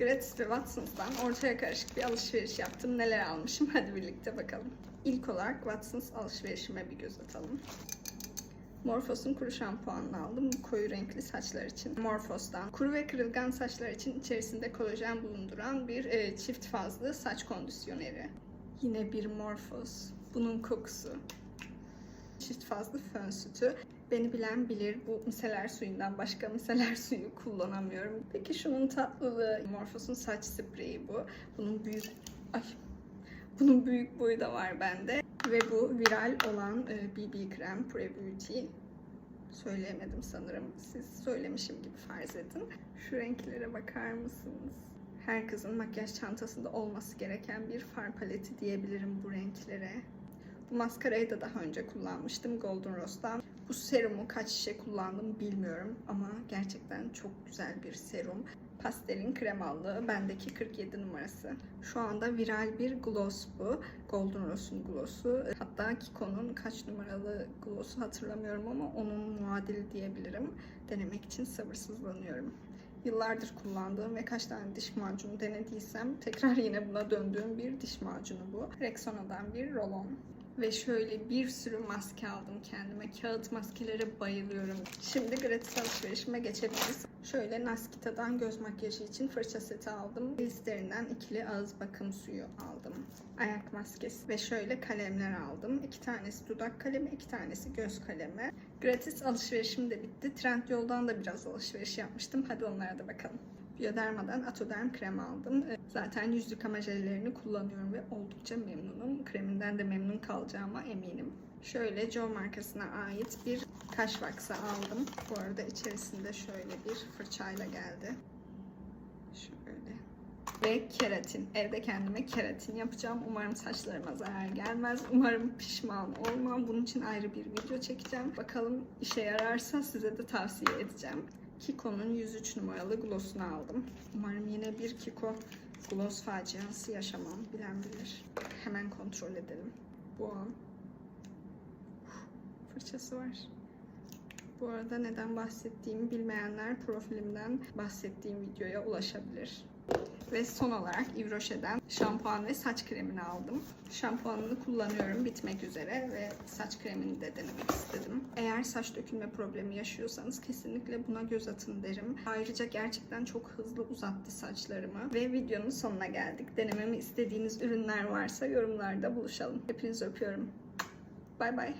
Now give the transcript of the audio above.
Gratis ve Watsons'tan ortaya karışık bir alışveriş yaptım. Neler almışım hadi birlikte bakalım. İlk olarak Watsons alışverişime bir göz atalım. Morphos'un kuru şampuanını aldım. Koyu renkli saçlar için. Morphos'tan kuru ve kırılgan saçlar için içerisinde kolajen bulunduran bir e, çift fazlı saç kondisyoneri. Yine bir Morphos. Bunun kokusu. Çift fazlı fön sütü. Beni bilen bilir bu miseler suyundan başka miseler suyu kullanamıyorum. Peki şunun tatlılığı. Morphos'un saç spreyi bu. Bunun büyük... Ay. Bunun büyük boyu da var bende. Ve bu viral olan e, BB krem Pre Beauty. Söyleyemedim sanırım. Siz söylemişim gibi farz edin. Şu renklere bakar mısınız? Her kızın makyaj çantasında olması gereken bir far paleti diyebilirim bu renklere. Bu maskarayı da daha önce kullanmıştım Golden Rose'dan. Bu serumu kaç şişe kullandım bilmiyorum ama gerçekten çok güzel bir serum. Pastelin kremallığı bendeki 47 numarası. Şu anda viral bir gloss bu. Golden Rose'un glossu. Hatta Kiko'nun kaç numaralı glossu hatırlamıyorum ama onun muadili diyebilirim. Denemek için sabırsızlanıyorum. Yıllardır kullandığım ve kaç tane diş macunu denediysem tekrar yine buna döndüğüm bir diş macunu bu. Rexona'dan bir rolon. Ve şöyle bir sürü maske aldım kendime. Kağıt maskelere bayılıyorum. Şimdi gratis alışverişime geçebiliriz. Şöyle Naskita'dan göz makyajı için fırça seti aldım. Listerinden ikili ağız bakım suyu aldım. Ayak maskesi ve şöyle kalemler aldım. İki tanesi dudak kalemi, iki tanesi göz kalemi. Gratis alışverişim de bitti. Trendyol'dan da biraz alışveriş yapmıştım. Hadi onlara da bakalım. Bioderma'dan Atoderm krem aldım. Ee, Zaten yüz yıkama jellerini kullanıyorum ve oldukça memnunum. Kreminden de memnun kalacağıma eminim. Şöyle Joe markasına ait bir kaş waksı aldım. Bu arada içerisinde şöyle bir fırçayla geldi. Şöyle. Ve keratin. Evde kendime keratin yapacağım. Umarım saçlarıma zarar gelmez. Umarım pişman olmam. Bunun için ayrı bir video çekeceğim. Bakalım işe yararsa size de tavsiye edeceğim. Kiko'nun 103 numaralı glossunu aldım. Umarım yine bir Kiko gloss faciası yaşamam. Bilen bilir. Hemen kontrol edelim. Bu an fırçası var. Bu arada neden bahsettiğimi bilmeyenler profilimden bahsettiğim videoya ulaşabilir. Ve son olarak Yves Rocher'den şampuan ve saç kremini aldım. Şampuanını kullanıyorum bitmek üzere ve saç kremini de denemek istedim. Eğer saç dökülme problemi yaşıyorsanız kesinlikle buna göz atın derim. Ayrıca gerçekten çok hızlı uzattı saçlarımı. Ve videonun sonuna geldik. Denememi istediğiniz ürünler varsa yorumlarda buluşalım. Hepinizi öpüyorum. Bay bay.